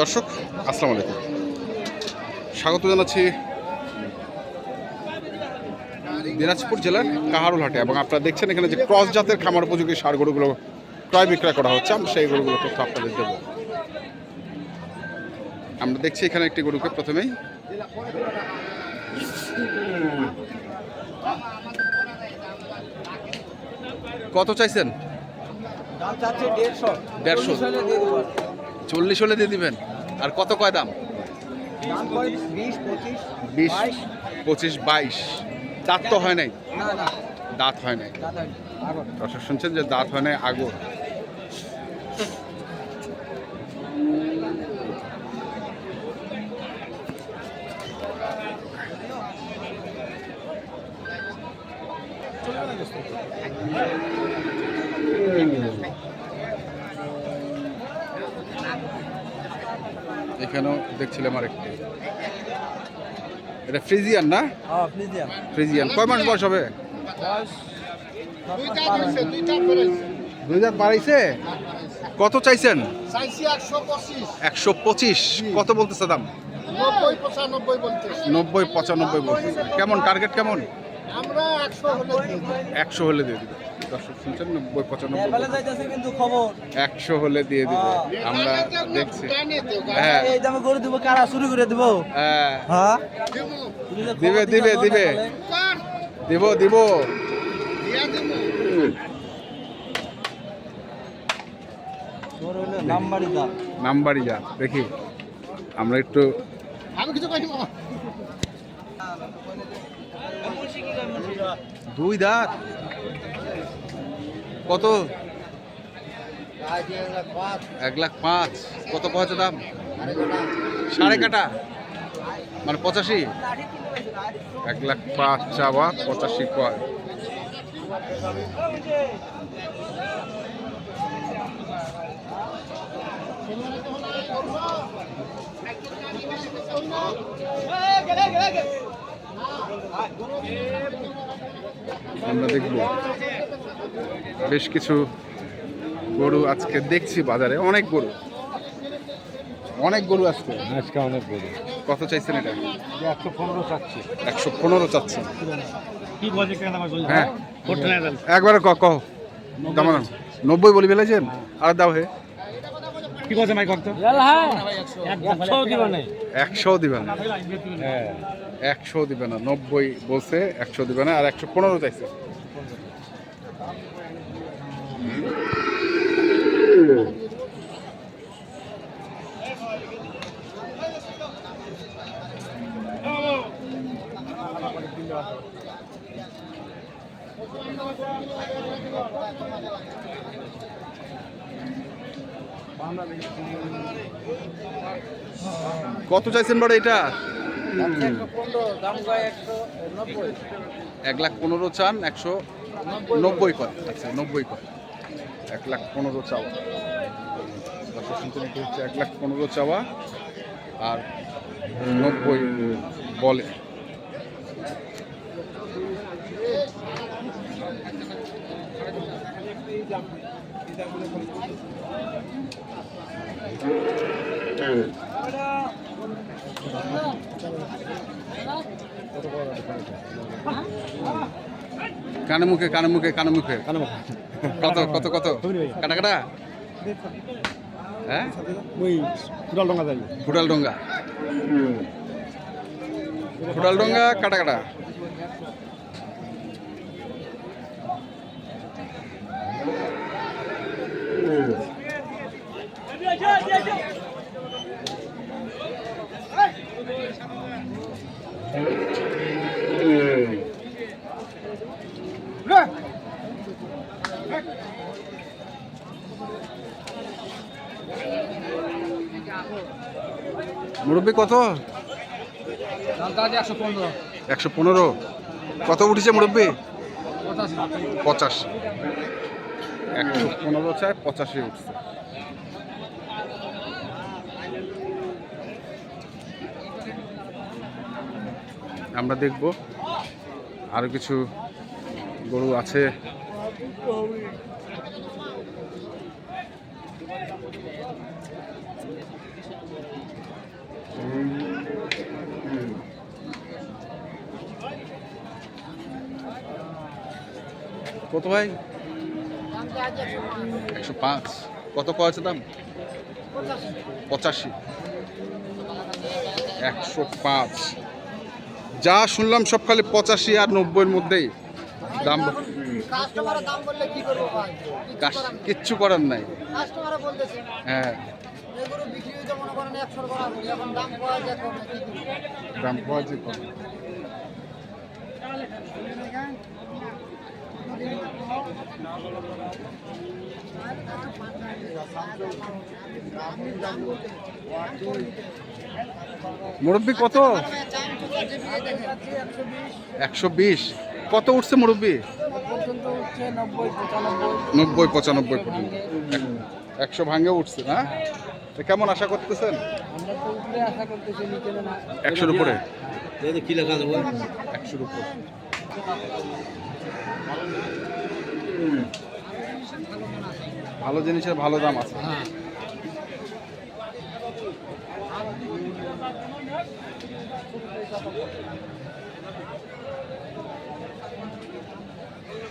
দর্শক, আসসালামু আলাইকুম। স্বাগত জানাচ্ছি দিনাজপুর জেলার কাহারুল হাটে এবং আপনারা দেখছেন এখানে যে ক্রস জাতের খামার উপযোগী সার গরুগুলো ক্রয় বিক্রয় করা হচ্ছে। আমরা সেই গরুগুলো তথ্য আপনাদের দেবো। আমরা দেখছি এখানে একটি গরুকে প্রথমেই। কত চাইছেন? দেড়শো। চল্লিশ হলে দিয়ে দিবেন? আর কত কয় দাম? বিশ পঁচিশ বাইশ। দাঁত তো হয় নাই? দাঁত হয় নাই। দর্শক শুনছেন যে দাঁত হয় নাই আগর। এখানেও দেখছিলাম আরেকটি। এটা ফ্রিজিয়ান না? হ্যাঁ ফ্রিজিয়ান। ফ্রিজিয়ান। কয় মাস বয়স হবে? দুই বাড়াইছে? কত চাইছেন? একশো পঁচিশ। কত বলতেছে দাম? নব্বই পঁচানব্বই বলতে নব্বই পঁচানব্বই বলতেছে। কেমন? টার্গেট কেমন? একশো হলে দিয়ে দিবে। দর্শক শুনছেন নব্বই পঁচানব্বই এবেলা যাইতেছে কিন্তু খবর। একশো হলে দিয়ে দিবে। আমরা দেখছি। হ্যাঁ। এই দামে গরু দিব কারা শুরু করে দিব? হ্যাঁ। হ্যাঁ? দিবে। দিবে দিবে দিব দিব। নাম্বারই যা। দেখি আমরা একটু আমি কিছু কইনি বাবা দুই দাঁত? কত? এক লাখ পাঁচ। কত কত দাম? সাড়ে কাটা? মানে পঁচাশি? এক লাখ পাঁচ চাওয়া, পঁচাশি কয় আমরা দেখব। বেশ কিছু গরু আজকে দেখছি বাজারে অনেক গরু। অনেক গরু আজকে। আজকে অনেক গরু। কত চাইছেন এটা? একশো পনেরো চাচ্ছি। একশো পনেরো চলছে হ্যাঁ। একবারে ক কহ কেমন নব্বই বলি ফেলেছেন? আর দাও হে। কি বলছে মাই কত একশো দিব নাই। একশো দিবে না। হ্যাঁ একশো দিবে না। নব্বই বলছে একশো দিবে না আর একশো পনেরো চাইছে। কত চাইছেন বড় এটা? এক লাখ পনেরো চান, একশো নব্বই কয় আচ্ছা নব্বই কয় এক লাখ পনেরো চাওয়া। হচ্ছে এক লাখ পনেরো চাওয়া আর নব্বই বলে। কানে মুখে কানে মুখে কানে মুখে। কত কত কত? কাটা কাটা? হ্যাঁ? কুড়াল ডঙ্গা ফুটাল ডোঙ্গা ফুটাল ডোঙ্গা কাটা কাটা? মুরব্বী, কত? একশো পনেরো। কত উঠেছে মুরব্বী? পঁচাশি। একশো পনেরো চায় পঁচাশি উঠছে। আমরা দেখব আরও কিছু গরু আছে। কত ভাই? একশো পাঁচ। কত কয় আছে দাম? পঁচাশি। একশো পাঁচ। যা শুনলাম সব খালি পঁচাশি আর নব্বইয়ের মধ্যেই। দাম কি কিচ্ছু করার নাই। হ্যাঁ। দাম পাওয়া যায় কমে? মুরব্বি কত? একশো বিশ। কত উঠছে মুরব্বি? নব্বই, পঁচানব্বই পর্যন্ত একশো ভাঙে উঠছে, না? তো কেমন আশা করতেছেন? একশোর উপরে। একশোর উপরে। ভালো জিনিসের ভালো দাম আছে।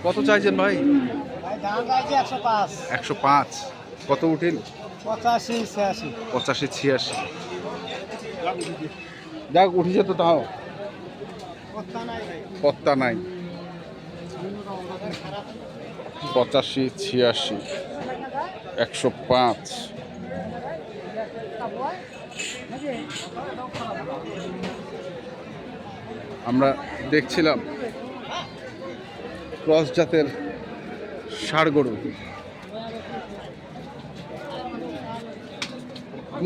কত চাইছেন ভাই? একশো পাঁচ। কত উঠিল? পঁচাশি ছিয়াশি। পঁচাশি ছিয়াশি। যাক উঠেছে তো তাও। পত্তা নাই। পঁচাশি ছিয়াশি। একশো পাঁচ। আমরা দেখছিলাম। ক্রস জাতের ষাড় গরু।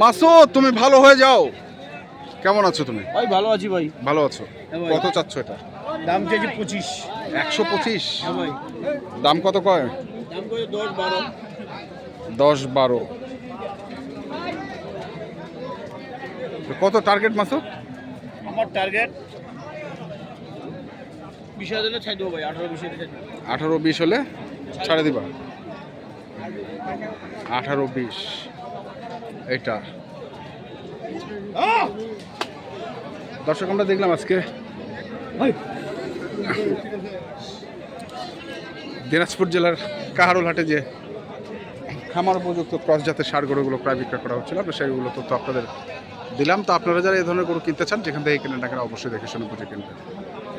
মাসুদ তুমি ভালো হয়ে যাও। কেমন আছো তুমি? ভাই ভালো আছি ভাই। ভালো আছো? হ্যাঁ কত চাচ্ছ এটা? দাম চেয়েছি পঁচিশ। একশো পঁচিশ? হ্যাঁ দাম কত কয়? দশ বারো। দশ বারো। তো কত টার্গেট মাসো? আমার টার্গেট বিশ হাজার ছাই দেবো ভাই আঠারো বিশ আঠারো হলে ছাড়ে দিবা। আঠারো বিশ এটা। দর্শক আমরা দেখলাম আজকে দিনাজপুর জেলার কাহারোল হাটে যে খামার উপযুক্ত ক্রস জাতের সার গরুগুলো প্রায় বিক্রয় করা হচ্ছিল আমরা সেইগুলো তথ্য আপনাদের দিলাম। তো আপনারা যারা এই ধরনের গরু কিনতে চান যেখান থেকে কিনেন না অবশ্যই দেখে শুনে বুঝে কিনবেন।